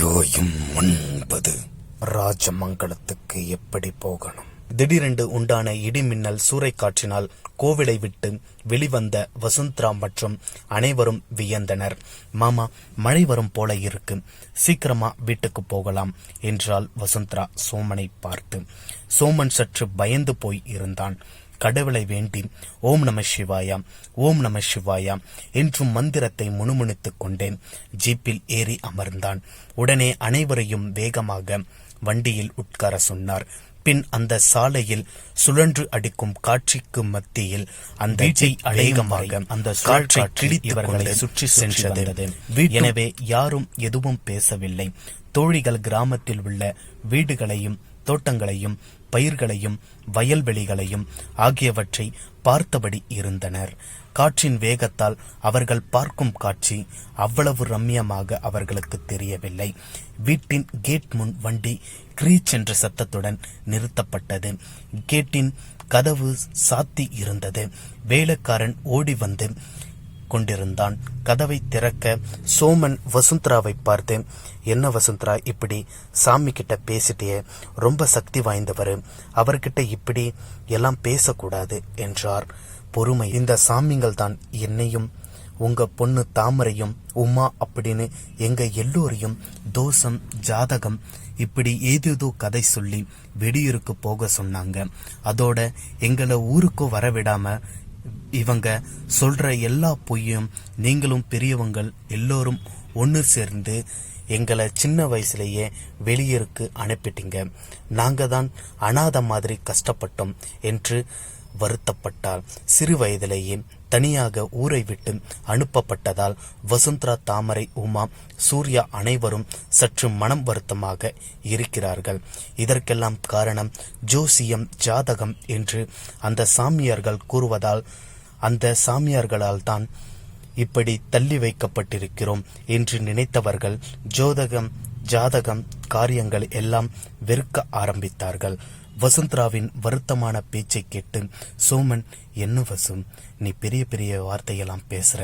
அத்தியாயம் ஒன்பது. ராஜமங்கலத்துக்கு எப்படி போகணும்? திடீரென்று உண்டான இடிமின்னல் சூறைக்காற்றினால் கோவிலை விட்டு வெளிவந்த வசுந்தரா மற்றும் அனைவரும் வியந்தனர். மாமா மழை வரும் போல இருக்கு. சீக்கிரமா வீட்டுக்கு போகலாம் என்றால் வசுந்தரா சோமனை பார்த்து. சோமன் சற்று பயந்து போய் இருந்தான். கடவுளை வேண்டி ஓம் நம சிவாயா ஓம் நம சிவாயா என்றும் மந்திரத்தை முணுமுணுத்துக் கொண்டேன். ஜீப்பில் ஏறி அமர்ந்தான். உடனே அனைவரையும் வேகமாக வண்டியில் உட்கார சொன்னார். பின் அந்த சாலையில் சுழன்று அடிக்கும் காட்சிக்கு மத்தியில் அந்த ஜீப் அநேகமாக அந்த காற்றை கிழித்து சுற்றி சென்றது. எனவே யாரும் எதுவும் பேசவில்லை. தோழிகள் கிராமத்தில் உள்ள வீடுகளையும் தோட்டங்களையும் பயிர்களையும் வயல்வெளிகளையும் ஆகியவற்றை பார்த்தபடி இருந்தனர். காற்றின் வேகத்தால் அவர்கள் பார்க்கும் காட்சி அவ்வளவு ரம்யமாக அவர்களுக்கு தெரியவில்லை. வீட்டின் கேட் முன் வண்டி கிரீச் என்ற சத்தத்துடன் நிறுத்தப்பட்டது. கேட்டின் கதவு சாத்தி இருந்தது. வேலைக்காரன் ஓடி வந்து கொண்டிருந்தான். கதவை திறக்க சோமன் வசுந்தராவை பார்த்து என்ன வசுந்தரா இப்படி சாமி கிட்ட பேசிட்டே ரொம்ப சக்தி வாய்ந்தவர். அவர்கிட்ட இப்படி எல்லாம் பேசக்கூடாது என்றார். பொறுமை. இந்த சாமிங்கள் தான் என்னையும் உங்க பொண்ணு தாமரையும் உமா அப்படின்னு எங்க எல்லோரையும் தோஷம் ஜாதகம் இப்படி ஏதேதோ கதை சொல்லி வெடியூருக்கு போக சொன்னாங்க. அதோட எங்களை ஊருக்கு வரவிடாம இவங்க சொல்ற எல்லா பொய்யும் நீங்களும் பெரியவங்கள் எல்லோரும் ஒன்று சேர்ந்து எங்களை சின்ன வயசுலேயே வெளியூருக்கு அனுப்பிட்டீங்க. நாங்க தான் அனாத மாதிரி கஷ்டப்பட்டோம் என்று வருத்தப்பட்டால் சிறு வயதிலேயே தனியாக ஊரை விட்டு அனுப்பப்பட்டதால் வசுந்தரா தாமரை உமா சூர்யா அனைவரும் சற்று மனம் வருத்தமாக இருக்கிறார்கள். இதற்கெல்லாம் காரணம் ஜோசியம் ஜாதகம் என்று அந்த சாமியார்கள் கூறுவதால் அந்த சாமியார்களால் தான் இப்படி தள்ளி வைக்கப்பட்டிருக்கிறோம் என்று நினைத்தவர்கள் ஜோதகம் ஜாதகம் காரியங்கள் எல்லாம் வெறுக்க ஆரம்பித்தார்கள். வசுந்தராவின் வருத்தமான பேச்சை கேட்டு சோமன் என்ன வசும் நீ பெரிய பெரிய வார்த்தையெல்லாம் பேசுற.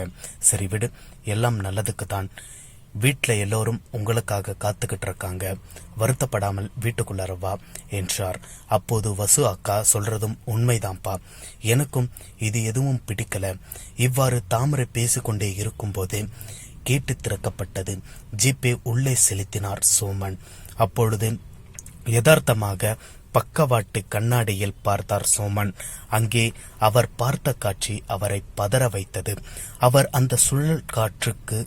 சரி விடு எல்லாம் நல்லதுக்கு தான் வீட்டில் எல்லோரும் உங்களுக்காக காத்துக்கிட்டு இருக்காங்க வருத்தப்படாமல் வீட்டுக்குள்ளார வா என்றார். அப்போது வசு அக்கா சொல்றதும் உண்மைதான்ப்பா. எனக்கும் இது எதுவும் பிடிக்கல. இவ்வாறு தாமரை பேசிக்கொண்டே இருக்கும்போதே கேட்டு திறக்கப்பட்டது. ஜிபே உள்ளே செலுத்தினார் சோமன். அப்பொழுது யதார்த்தமாக பக்கவாட்டு கண்ணாடியில் பார்த்தார் சோமன். அங்கே அவர் பார்த்த காட்சி அவரை பதற வைத்தது. அவர் அந்த சுழல் காற்றுக்கு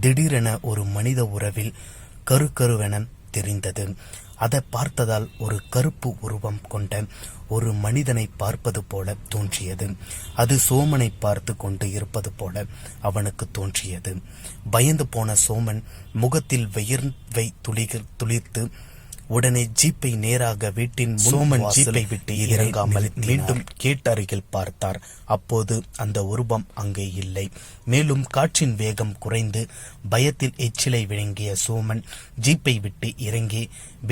திடீரென ஒரு மனித உறவில் கரு கருவென தெரிந்தது. அதை பார்த்ததால் ஒரு கருப்பு உருவம் கொண்ட ஒரு மனிதனை பார்ப்பது போல தோன்றியது. அது சோமனை பார்த்து கொண்டு இருப்பது போல அவனுக்கு தோன்றியது. பயந்து போன சோமன் முகத்தில் வெயிர்வை துளிகள் துளிர்த்து உடனே ஜீப்பை நேராக வீட்டின் சோமன் ஜீப்பை விட்டு இறங்காமல் மீண்டும் கேட்டருகில் பார்த்தார். அப்போது அந்த உருவம் அங்கே இல்லை. மேலும் காற்றின் வேகம் குறைந்து பயத்தில் எச்சிலை விழுங்கிய சோமன் ஜீப்பை விட்டு இறங்கி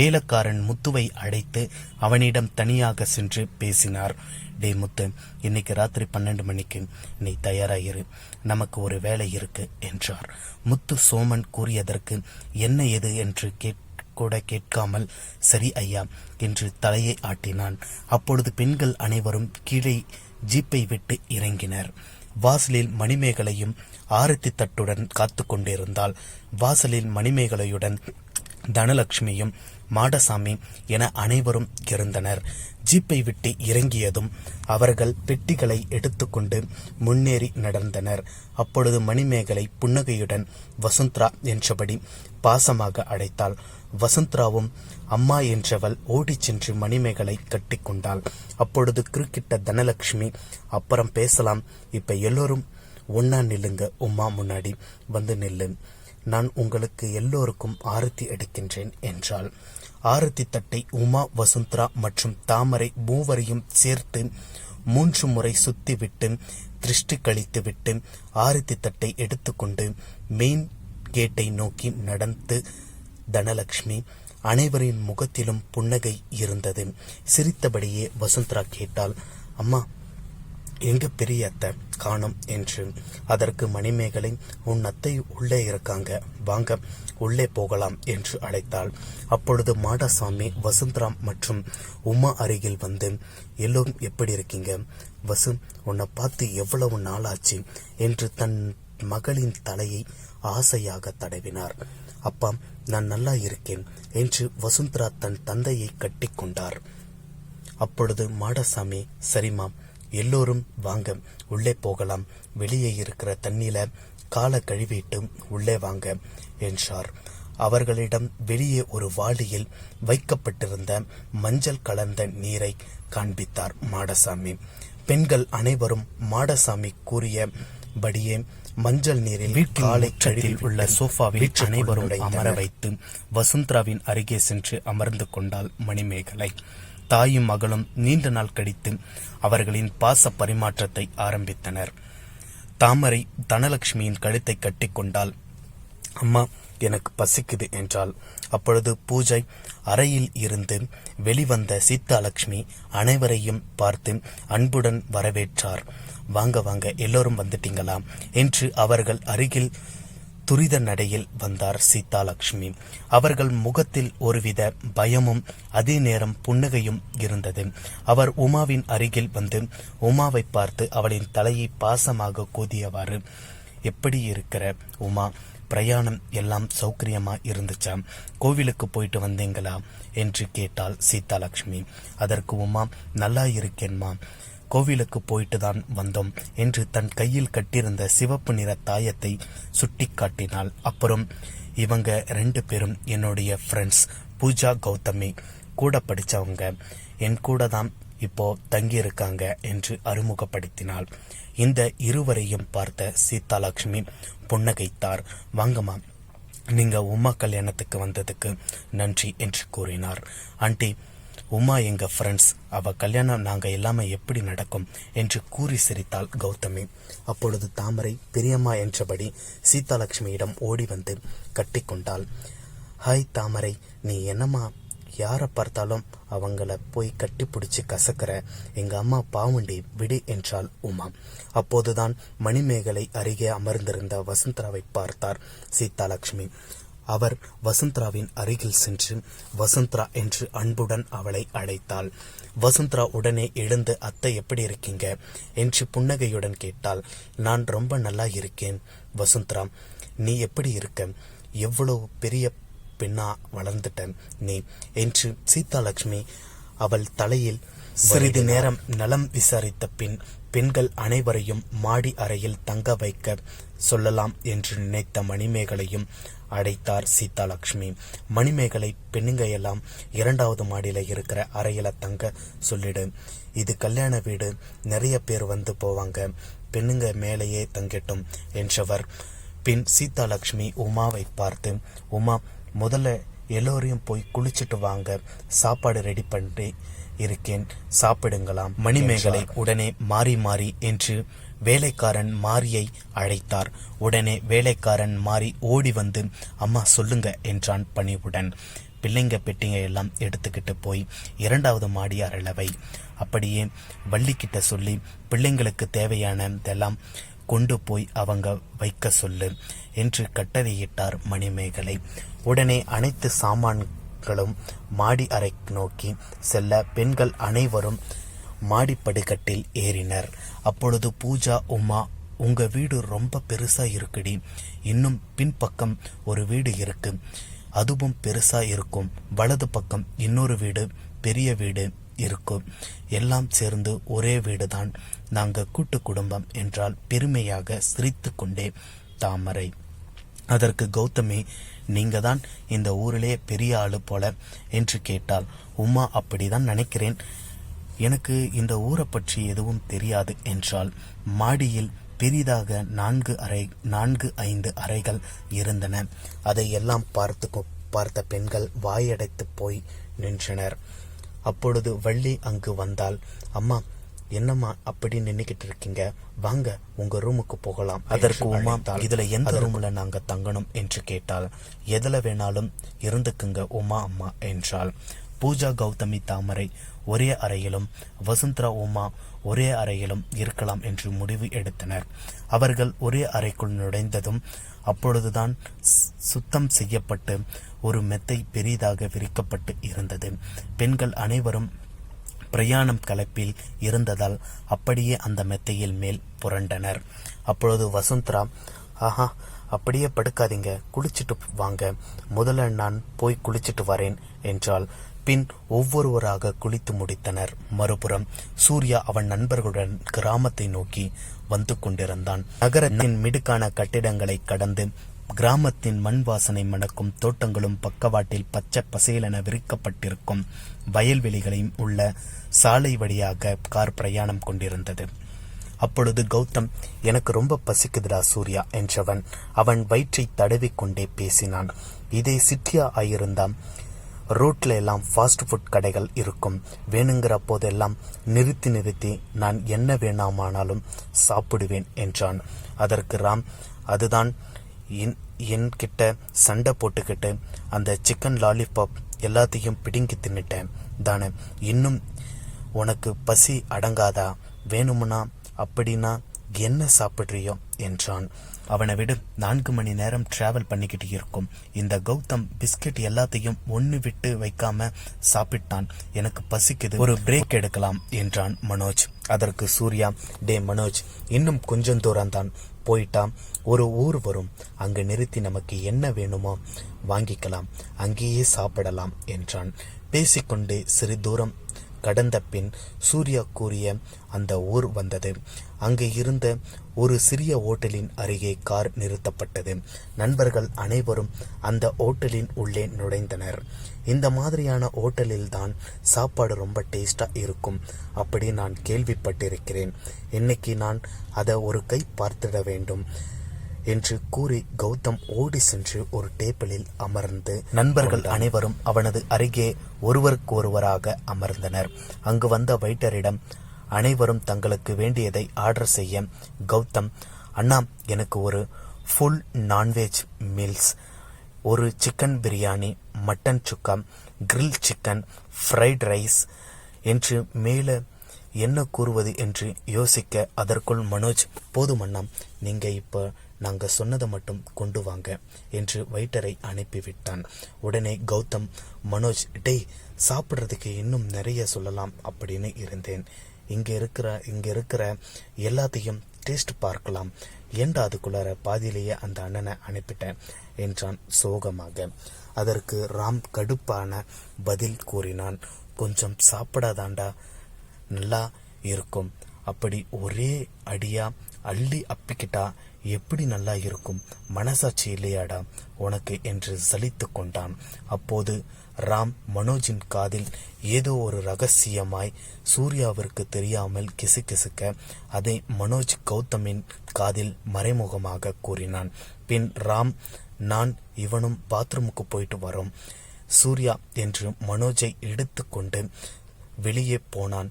வேலக்காரன் முத்துவை அழைத்து அவனிடம் தனியாக சென்று பேசினார். டே முத்து இன்னைக்கு ராத்திரி பன்னெண்டு மணிக்கு நீ தயாராயிரு. நமக்கு ஒரு வேலை இருக்கு என்றார். முத்து சோமன் கூறியதற்கு என்ன எது என்று கேட் கூட கேட்காமல் சரி ஐயா என்று தலையை ஆட்டினான். அப்பொழுது பெண்கள் அனைவரும் கீழே ஜீப்பை விட்டு இறங்கினர். வாசலில் மணிமேகலையும் ஆரத்தி தட்டுடன் காத்து கொண்டிருந்தாள் வாசலில் மணிமேகலையுடன் தனலட்சுமியும் மாடசாமி என அனைவரும் இருந்தனர். ஜீப்பை விட்டு இறங்கியதும் அவர்கள் பெட்டிகளை எடுத்துக்கொண்டு முன்னேறி நடந்தனர். அப்பொழுது மணிமேகலை புன்னகையுடன் வசுந்தரா என்றபடி பாசமாக அழைத்தாள். வசுந்தராவும் அம்மா என்றவள் ஓடிச் சென்று மணிமேகலை கட்டிக்கொண்டாள். அப்பொழுது குறுக்கிட்ட தனலட்சுமி அப்புறம் பேசலாம். இப்ப எல்லோரும் ஒன்னா நில்லுங்க உம்மா முன்னாடி. வந்து நில்லு. நான் உங்களுக்கு எல்லோருக்கும் ஆரத்தி எடுக்கின்றேன் என்றாள். ஆரத்தி தட்டை உமா வசுந்தரா மற்றும் தாமரை மூவரையும் சேர்த்து மூன்று முறை சுத்திவிட்டு திருஷ்டி கழித்துவிட்டு ஆரத்தி தட்டை எடுத்துக்கொண்டு மெயின் கேட்டை நோக்கி நடந்து தனலட்சுமி அனைவரின் முகத்திலும் புன்னகை இருந்தது. சிரித்தபடியே வசுந்தரா கேட்டாள் அம்மா எங்க பெரிய அத்தை காணும் என்று அதற்கு மணிமேகலை உன் அத்தை உள்ளே இருக்காங்க வாங்க உள்ளே போகலாம் என்று அழைத்தாள். அப்பொழுது மாடசாமி வசுந்தராம் மற்றும் உமா அருகில் வந்து எல்லோரும் எப்படி இருக்கீங்க? வசு உன்னை பார்த்து எவ்வளவு நாளாச்சு? என்று தன் மகளின் தலையை ஆசையாக தடவினார். அப்பா நான் நல்லா இருக்கேன் என்று வசுந்தரா தன் தந்தையை கட்டிக்கொண்டார் அப்பொழுது மாடசாமி சரிம்மா எல்லோரும் வாங்க உள்ளே போகலாம். வெளியே இருக்கிற தண்ணியில காலை கழுவிட்டு உள்ளே வாங்க என்றார். அவர்களிடம் வெளியே ஒரு வாளியில் வைக்கப்பட்டிருந்த மஞ்சள் கலந்த நீரை காண்பித்தார் மாடசாமி. பெண்கள் அனைவரும் மாடசாமி கூறியபடியே மஞ்சள் நீரில் காலை கழுவில் உள்ள சோஃபாவில் அனைவரும் அமர வைத்து வசுந்தராவின் அருகே சென்று அமர்ந்து கொண்டாள் மணிமேகலை. தாயும் மகளும் நீண்ட நாள் கழித்து அவர்களின் பாச பரிமாற்றத்தை ஆரம்பித்தனர். தாமரை தனலட்சுமியின் கழுத்தை கட்டிக்கொண்டால் அம்மா எனக்கு பசிக்குது என்றாள். அப்பொழுது பூஜை அறையில் இருந்து வெளிவந்த சீதாலட்சுமி அனைவரையும் பார்த்து அன்புடன் வரவேற்றார். வாங்க வாங்க எல்லோரும் வந்துட்டீங்களா? என்று அவர்கள் அருகில் துரித நடையில் வந்தார் சீதாலட்சுமி அவர்கள் முகத்தில் ஒருவித பயமும் அதே நேரம் புன்னகையும் இருந்தது. அவர் உமாவின் அருகில் வந்து உமாவை பார்த்து அவளின் தலையை பாசமாக கூதியவாறு எப்படி இருக்கிற உமா? பிரயாணம் எல்லாம் சௌகரியமா இருந்துச்சா? கோவிலுக்கு போயிட்டு வந்தீங்களா? என்று கேட்டாள் சீதாலட்சுமி அதற்கு உமா நல்லா இருக்கேன்மா. கோவிலுக்கு போயிட்டு தான் வந்தோம் என்று தன் கையில் கட்டியிருந்த சிவப்பு நிற தாயத்தை சுட்டி காட்டினாள். அப்புறம் இவங்க ரெண்டு பேரும் என்னுடைய ஃப்ரெண்ட்ஸ் பூஜா கௌதமி கூட படித்தவங்க என் கூட தான் இப்போ தங்கியிருக்காங்க என்று அறிமுகப்படுத்தினாள். இந்த இருவரையும் பார்த்த சீதாலட்சுமி புன்னகைத்தார். வாங்கம்மா நீங்க உமா கல்யாணத்துக்கு வந்ததுக்கு நன்றி என்று கூறினார். ஆண்டி உமா எங்க ஃப்ரெண்ட்ஸ் அவ கல்யாணம் நாங்க எல்லாமே எப்படி நடக்கும் என்று கூறி சிரித்தாள் கௌதமி. அப்பொழுது தாமரை பெரியம்மா என்றபடி சீதாலட்சுமியிடம் ஓடி வந்து கட்டிக்கொண்டாள் ஹாய் தாமரை நீ என்னம்மா? யாரை பார்த்தாலும் அவங்கள போய் கட்டி பிடிச்சி கசக்கிற? எங்க அம்மா பாவண்டி விடு என்றாள் உமா. அப்போதுதான் மணிமேகலை அருகே அமர்ந்திருந்த வசுந்தராவை பார்த்தார் சீதாலட்சுமி. அவர் வசுந்தராவின் அருகில் சென்று வசுந்தரா என்று அன்புடன் அவளை அழைத்தாள். வசுந்தரா உடனே எழுந்து அத்தை எப்படி இருக்கீங்க? என்று புன்னகையுடன் கேட்டாள். நான் ரொம்ப நல்லா இருக்கேன் வசுந்தரா. நீ எப்படி இருக்க? எவ்வளவு பெரிய பெண்ணா வளர்ந்துட்ட நீ என்று சீதாலட்சுமி அவள் தலையில் சிறிது நேரம் நலம் விசாரித்த பின் பெண்கள் அனைவரையும் மாடி அறையில் தங்க வைக்க சொல்லலாம் என்று நினைத்த மணிமேகலையும் அடைத்தார் சீதாலட்சுமி மணிமேகலை பெண்ணுங்க எல்லாம் இரண்டாவது மாடியில இருக்கிற அறையில தங்க சொல்லிடு. இது கல்யாண வீடு நிறைய பேர் வந்து போவாங்க. பெண்ணுங்க மேலேயே தங்கட்டும் என்றவர். பின் சீதாலட்சுமி உமாவை பார்த்து உமா முதல்ல எல்லோரையும் போய் குளிச்சுட்டு வாங்க. சாப்பாடு ரெடி பண்ணி இருக்கேன். சாப்பிடுங்களாம். மணிமேகலை உடனே மாறி மாறி என்று வேலைக்காரன் மாரியை அழைத்தார். உடனே வேலைக்காரன் மாறி ஓடி வந்து அம்மா சொல்லுங்க என்றான் பணிவுடன். பிள்ளைங்க பெட்டிங்க எல்லாம் எடுத்துக்கிட்டு போய் இரண்டாவது மாடி அறளவை அப்படியே வள்ளிக்கிட்ட சொல்லி பிள்ளைங்களுக்கு தேவையானதெல்லாம் கொண்டு போய் அவங்க வைக்க சொல்லு என்று கட்டளையிட்டார் மணிமேகலை. உடனே அனைத்து சாமான்களும் மாடி அறை நோக்கி செல்ல பெண்கள் அனைவரும் மாடிப்படுக்கட்டில் ஏறினர். அப்பொழுது பூஜா உமா உங்க வீடு ரொம்ப பெருசா இருக்குடி. இன்னும் பின்பக்கம் ஒரு வீடு இருக்கு. அதுவும் பெருசா இருக்கும். வலது பக்கம் இன்னொரு வீடு பெரிய வீடு இருக்கும். எல்லாம் சேர்ந்து ஒரே வீடுதான். நாங்க கூட்டு குடும்பம் என்றால் பெருமையாக சிரித்து கொண்டே தாமரை. அதற்கு கௌதமி நீங்க தான் இந்த ஊரிலே பெரிய ஆளு போல என்று கேட்டால் உமா அப்படிதான் நினைக்கிறேன். எனக்கு இந்த ஊரை பற்றி எதுவும் தெரியாது என்றால் மாடியில் பெரிதாக நான்கு அறை நான்கு ஐந்து அறைகள் இருந்தன. அதை எல்லாம் பார்த்து பார்த்த பெண்கள் வாயடைத்து போய் நின்றனர். அப்பொழுது வள்ளி அங்கு வந்தால் அம்மா என்னம்மா அப்படி நின்னுக்கிட்டு இருக்கீங்க? வாங்க உங்க ரூமுக்கு போகலாம் அதற்கு உமா இதுல எந்த ரூம்ல நாங்க தங்கணும்? என்று கேட்டால் எதுல வேணாலும் இருந்துக்குங்க உமா அம்மா என்றாள். பூஜா கௌதமி தாமரை ஒரே அறையிலும் வசுந்தரா உமா ஒரே அறையிலும் இருக்கலாம் என்று முடிவு எடுத்தனர். அவர்கள் ஒரே அறைக்குள் நுழைந்ததும் அப்பொழுதுதான் சுத்தம் செய்யப்பட்டு ஒரு மெத்தை பெரிதாக விரிக்கப்பட்டு இருந்தது. பெண்கள் அனைவரும் பிரயாணம் கலப்பில் இருந்ததால் அப்படியே அந்த மெத்தையில் மேல் புரண்டனர். அப்பொழுது வசுந்தரா ஆஹா அப்படியே படுக்காதீங்க குளிச்சிட்டு வாங்க. முதல்ல நான் போய் குளிச்சிட்டு வரேன் என்றாள். பின் ஒவ்வொருவராக குளித்து முடித்தனர். மறுபுறம் சூர்யா அவன் நண்பர்களுடன் கிராமத்தை நோக்கி வந்து கொண்டிருந்தான். நகரத்தின் மிடுக்கான கட்டிடங்களை கடந்து கிராமத்தின் மண் வாசனை மணக்கும் தோட்டங்களும் பக்கவாட்டில் பச்சை பசேலென விரிக்கப்பட்டிருக்கும் வயல்வெளிகளையும் உள்ள சாலை வழியாக கார் பிரயாணம் கொண்டிருந்தது. அப்பொழுது கௌதம் எனக்கு ரொம்ப பசிக்குதுடா சூர்யா என்றவன் அவன் வயிற்றை தடவிக்கொண்டே பேசினான். இதே சித்தியா ஆயிருந்தான் ரோட்டில் எல்லாம் ஃபாஸ்ட் ஃபுட் கடைகள் இருக்கும். வேணுங்கிற போதெல்லாம் நிறுத்தி நிறுத்தி நான் என்ன வேணாமானாலும் சாப்பிடுவேன் என்றான். அதற்கு ராம் அதுதான் என் என்கிட்ட சண்டை போட்டுக்கிட்டு அந்த சிக்கன் லாலிபாப் எல்லாத்தையும் பிடுங்கி தின்னுட்டேன். தானே இன்னும் உனக்கு பசி அடங்காதா? வேணுமுன்னா அப்படின்னா என்ன சாப்பிட்றியோ? என்றான். அவனை விடு நான்கு மணி நேரம் டிராவல் பண்ணிக்கிட்டு இருக்கும். இந்த கௌதம் பிஸ்கட் எல்லாத்தையும் ஒன்று விட்டு வைக்காம சாப்பிட்டான். எனக்கு பசிக்குது. ஒரு பிரேக் எடுக்கலாம் என்றான் மனோஜ். அதற்கு சூர்யா டே மனோஜ் இன்னும் கொஞ்சம் தூரம் தான் போயிட்டா ஒரு ஊர் வரும். அங்கு நிறுத்தி நமக்கு என்ன வேணுமோ வாங்கிக்கலாம். அங்கேயே சாப்பிடலாம் என்றான். பேசிக்கொண்டே சிறு தூரம் கடந்த பின் சூர்யா கூறிய அந்த ஊர் வந்தது. அங்கு இருந்த ஒரு சிறிய ஓட்டலின் அருகே கார் நிறுத்தப்பட்டது. நண்பர்கள் அனைவரும் அந்த ஓட்டலின் உள்ளே நுழைந்தனர். இந்த மாதிரியான ஓட்டலில் தான் சாப்பாடு ரொம்ப டேஸ்டா இருக்கும் அப்படி நான் கேள்விப்பட்டிருக்கிறேன். இன்னைக்கு நான் அதை ஒரு கை பார்த்திட வேண்டும். என்று கூறி கௌதம் ஓடி சென்று ஒரு டேபிளில் அமர்ந்து நண்பர்கள் அனைவரும் அவனது அருகே ஒருவருக்கொருவராக அமர்ந்தனர். அங்கு வந்த வெயிட்டரிடம் அனைவரும் தங்களுக்கு வேண்டியதை ஆர்டர் செய்ய கௌதம் அண்ணா எனக்கு ஒரு ஃபுல் நான்வெஜ் மீல்ஸ் ஒரு chicken biryani mutton chukka grill chicken fried rice என்று மேலே என்ன கூறுவது என்று யோசிக்க அதற்குள் மனோஜ் போதும் அண்ணா நீங்க இப்போ நாங்க சொன்னதை மட்டும் கொண்டு வாங்க என்று வெயிட்டரை அனுப்பிவிட்டான். உடனே கௌதம் மனோஜ் டேய் சாப்பிட்றதுக்கு இன்னும் நிறைய சொல்லலாம் அப்படின்னு இருந்தேன். இங்க இருக்கிற இங்க இருக்கிற எல்லாத்தையும் டேஸ்ட் பார்க்கலாம். ஏண்டா அதுக்குள்ளார பாதியிலேயே அந்த அண்ணனை அனுப்பிட்டேன்? என்றான் சோகமாக. அதற்கு ராம் கடுப்பான பதில் கூறினான். கொஞ்சம் சாப்பிடாதாண்டா நல்லா இருக்கும். அப்படி ஒரே அடியா அள்ளி அப்பிக்கிட்டா எப்படி நல்லா இருக்கும்? மனசாட்சி இல்லையாடா? உனக்கு என்று சலித்து கொண்டான். அப்போது ராம் மனோஜின் காதில் ஏதோ ஒரு ரகசியமாய் சூர்யாவிற்கு தெரியாமல் கிசுகிசுக்க அதை மனோஜ் கௌதமின் காதில் மறைமுகமாக கூறினான். பின் ராம் நான் இவனும் பாத்ரூமுக்கு போயிட்டு வரோம். சூர்யா என்று மனோஜை எடுத்துக்கொண்டு வெளியே போனான்.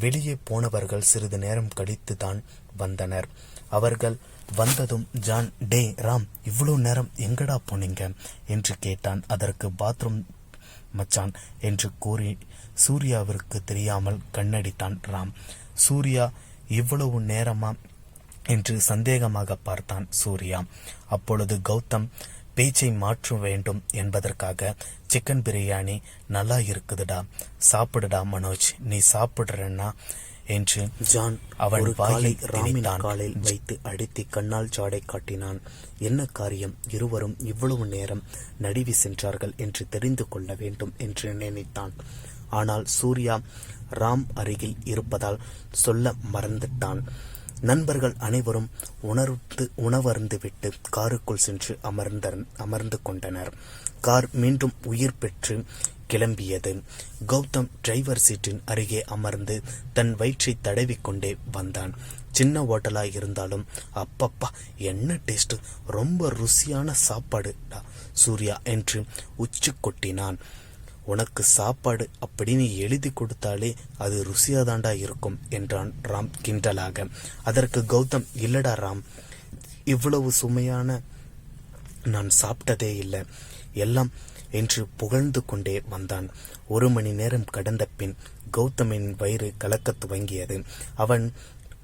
வெளியே போனவர்கள் சிறிது நேரம் கழித்து தான் வந்தனர். அவர்கள் வந்ததும் ஜான் டே ராம் இவ்வளோ நேரம் எங்கடா போனீங்க? என்று கேட்டான். அதற்கு பாத்ரூம் மச்சான் என்று கூறி சூர்யாவிற்கு தெரியாமல் கண்ணடித்தான் ராம். சூர்யா இவ்வளவு நேரமா? என்று சந்தேகமாக பார்த்தான் சூர்யா. அப்பொழுது கௌதம் பேச்சை மாற்ற வேண்டும் என்பதற்காக சிக்கன் பிரியாணி நல்லா இருக்குதுடா. சாப்பிடுடா மனோஜ். நீ சாப்பிடுறன்னா என்று ஜான் அவன் ஒரு காலை ராமின். காலில் வைத்து அடித்து கண்ணால் ஜாடை காட்டினான். என்ன காரியம்? இருவரும் இவ்வளவு நேரம் நடுவி சென்றார்கள் என்று தெரிந்து கொள்ள வேண்டும் என்று நினைத்தான். ஆனால் சூர்யா ராம் அருகில் இருப்பதால் சொல்ல மறந்துட்டான். நண்பர்கள் அனைவரும் உணர்ந்து உணவருந்துவிட்டு காருக்குள் சென்று அமர்ந்த அமர்ந்து கொண்டனர். கார் மீண்டும் உயிர் பெற்று கிளம்பியது. கௌதம் டிரைவர் சீட்டின் அருகே அமர்ந்து தன் வயிற்றை தடவிக்கொண்டே வந்தான். சின்ன ஹோட்டலா இருந்தாலும் அப்பப்பா என்ன டேஸ்ட் ரொம்ப ருசியான சாப்பாடு சூர்யா என்று உச்சி கொட்டினான். உனக்கு சாப்பாடு அப்படின்னு எழுதி கொடுத்தாலே அது ருசியாதாண்டா இருக்கும் என்றான் ராம் கிண்டலாக. அதற்கு கௌதம் இல்லடா ராம் இவ்வளவு சுமையான நான் சாப்பிட்டதே இல்லை. எல்லாம் என்று புகழ்ந்து கொண்டே வந்தான். ஒரு மணி நேரம் கடந்த பின் கௌதமின் வயிறு கலக்கத் துவங்கியது. அவன்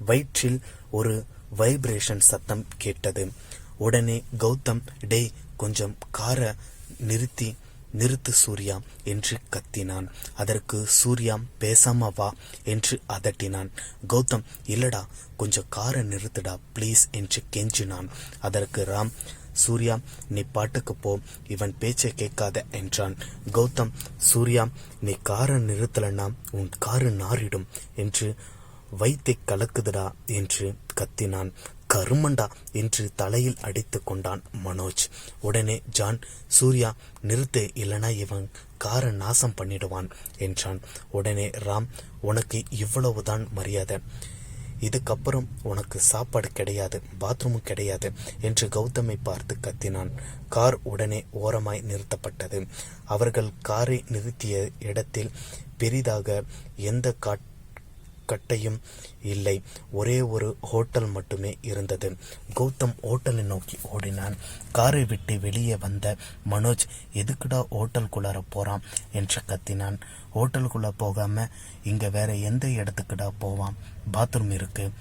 வயிற்றில் ஒரு வைப்ரேஷன் சத்தம் கேட்டது. உடனே கௌதம் டேய் கொஞ்சம் கார நிறுத்தி நிறுத்து சூர்யா என்று கத்தினான். அதற்கு சூர்யா பேசாம வா என்று அதட்டினான். கௌதம் இல்லடா கொஞ்சம் காரை நிறுத்துடா ப்ளீஸ் என்று கெஞ்சினான். அதற்கு ராம் சூர்யா நீ பாட்டுக்கு போ இவன் பேச்சை கேட்காத என்றான். கௌதம் சூர்யா நீ காரை நிறுத்தலன்னா உன் காரு நாறிடும் என்று வைத்தை கலக்குதுடா என்று கத்தினான். கருமண்டா என்று தலையில் அடித்து கொண்டான் மனோஜ். உடனே ஜான் சூர்யா நிறுத்து இல்லனா இவன் காரை நாசம் பண்ணிடுவான் என்றான். உடனே ராம் உனக்கு இவ்வளவுதான் மரியாதை. இதுக்கப்புறம் உனக்கு சாப்பாடு கிடையாது பாத்ரூமும் கிடையாது என்று கௌதமை பார்த்து கத்தினான். கார் உடனே ஓரமாய் நிறுத்தப்பட்டது. அவர்கள் காரை நிறுத்திய இடத்தில் பெரிதாக எந்த காட் கட்டையும் இல்லை. ஒரே ஒரு ஹோட்டல் மட்டுமே இருந்தது. கௌதம் ஹோட்டலை நோக்கி ஓடினான். காரை விட்டு வெளியே வந்த மனோஜ் எதுக்குடா ஹோட்டலுக்குள்ளார போறான்? என்று கத்தினான். ஹோட்டலுக்குள்ள போகாம இங்க வேற எந்த இடத்துக்குடா போவான்? பாத்ரூம் இருக்கு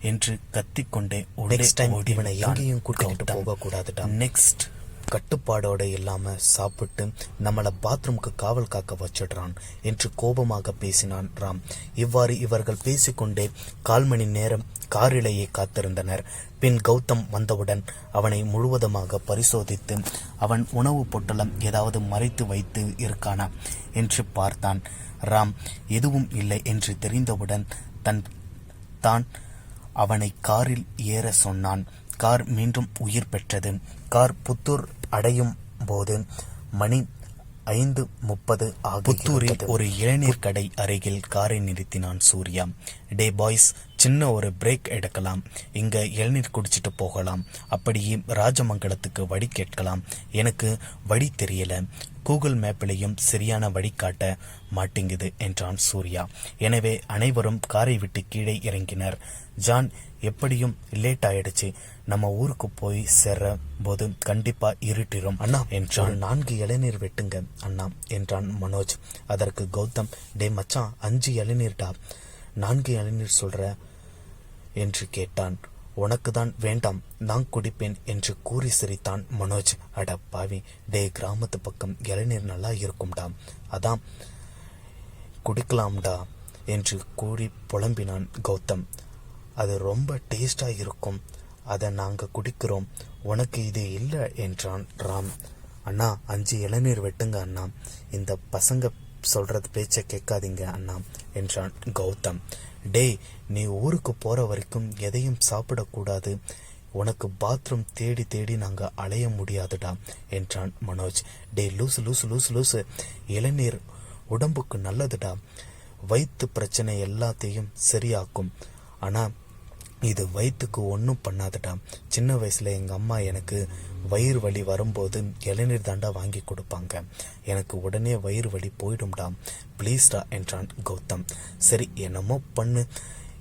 என்று கத்திக்கொண்டே time ஓடி இவனை எங்கேயும் கூட்டிக்கிட்டு கௌதம். போகக்கூடாதுடா. நெக்ஸ்ட் கட்டுப்பாடோட இல்லாம சாப்பிட்டு நம்மள பாத்ரூம்க்கு காவல் காக்க வச்சிடுறான் என்று கோபமாக பேசினான் ராம். இவ்வாறு இவர்கள் பேசிக்கொண்டே கால் மணி நேரம் காரிலேயே காத்திருந்தனர். பின் கௌதம் வந்தவுடன் அவனை முழுவதுமாக பரிசோதித்து அவன் உணவு பொட்டலம் ஏதாவது மறைத்து வைத்து இருக்கானா என்று பார்த்தான். ராம் எதுவும் இல்லை என்று தெரிந்தவுடன் தன் தான் அவனை காரில் ஏற சொன்னான். கார் மீண்டும் உயிர் பெற்றது. கார் புத்தூர் அடையும் போது மணி ஐந்து முப்பது புத்தூரில் ஒரு இளநீர் கடை அருகில் காரை நிறுத்தினான் சூர்யா. டே பாய்ஸ் சின்ன ஒரு பிரேக் எடுக்கலாம். இங்க இளநீர் குடிச்சிட்டு போகலாம். அப்படியே ராஜமங்கலத்துக்கு வழி கேட்கலாம். எனக்கு வழி தெரியல. கூகுள் மேப்பிலையும் சரியான வழி காட்ட மாட்டேங்குது என்றான் சூர்யா. எனவே அனைவரும் காரை விட்டு கீழே இறங்கினர். ஜான் எப்படியும் லேட் ஆயிடுச்சு. நம்ம ஊருக்கு போய் சேர்ற போது கண்டிப்பா இருட்டிரும். அண்ணா என்றான். நான்கு இளநீர் வெட்டுங்க அண்ணா என்றான் மனோஜ். அதற்கு கௌதம் டே மச்சான் அஞ்சு இளநீர்டா. நான்கு இளநீர் சொல்ற? என்று கேட்டான். உனக்கு தான் வேண்டாம் நான் குடிப்பேன் என்று கூறி சிரித்தான் மனோஜ். அட பாவி டே கிராமத்து பக்கம் இளநீர் நல்லா இருக்கும்டா. அதான் குடிக்கலாம்டா என்று கூறி புலம்பினான் கௌதம். அது ரொம்ப டேஸ்டாக இருக்கும். அதை நாங்கள் குடிக்கிறோம். உனக்கு இது இல்லை என்றான் ராம். அண்ணா அஞ்சு இளநீர் வெட்டுங்க அண்ணா. இந்த பசங்க சொல்கிறது பேச்சை கேட்காதீங்க அண்ணா என்றான் கௌதம். டேய் நீ ஊருக்கு போகிற வரைக்கும் எதையும் சாப்பிடக்கூடாது. உனக்கு பாத்ரூம் தேடி தேடி நாங்கள் அலைய முடியாதுடா என்றான் மனோஜ். டேய் லூசு லூசு லூசு லூசு. இளநீர் உடம்புக்கு நல்லதுடா. வயிற்று பிரச்சனை எல்லாத்தையும் சரியாக்கும். ஆனால் இது வயிற்றுக்கு ஒன்றும் பண்ணாதுடா சின்ன வயசுல எங்கள் அம்மா எனக்கு வயிறு வலி வரும்போது இளநீர் தாண்டா வாங்கி கொடுப்பாங்க. எனக்கு உடனே வயிறு வலி போயிடும்டா ப்ளீஸ்டா என்றான் கௌதம். சரி என்னமோ பண்ணு.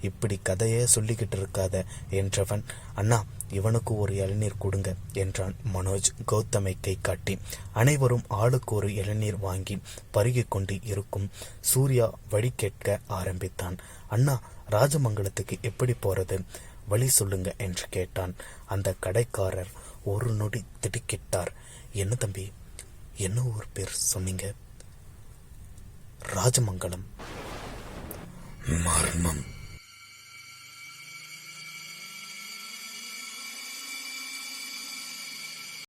இப்படி கதையே சொல்லிக்கிட்டு இருக்காத என்றவன். அண்ணா இவனுக்கு ஒரு இளநீர் கொடுங்க என்றான் மனோஜ் கௌதமை கை காட்டி அனைவரும் ஆளுக்கு ஒரு இளநீர் வாங்கி பருகிக் கொண்டு இருக்கும். சூர்யா வழி கேட்க ஆரம்பித்தான். அண்ணா ராஜமங்கலத்துக்கு எப்படி போறது? வழி சொல்லுங்க என்று கேட்டான். அந்த கடைக்காரர் ஒரு நொடி திடுக்கிட்டார். என்ன தம்பி என்ன ஒரு பேர் சொன்னீங்க? ராஜமங்கலம். மர்மம்.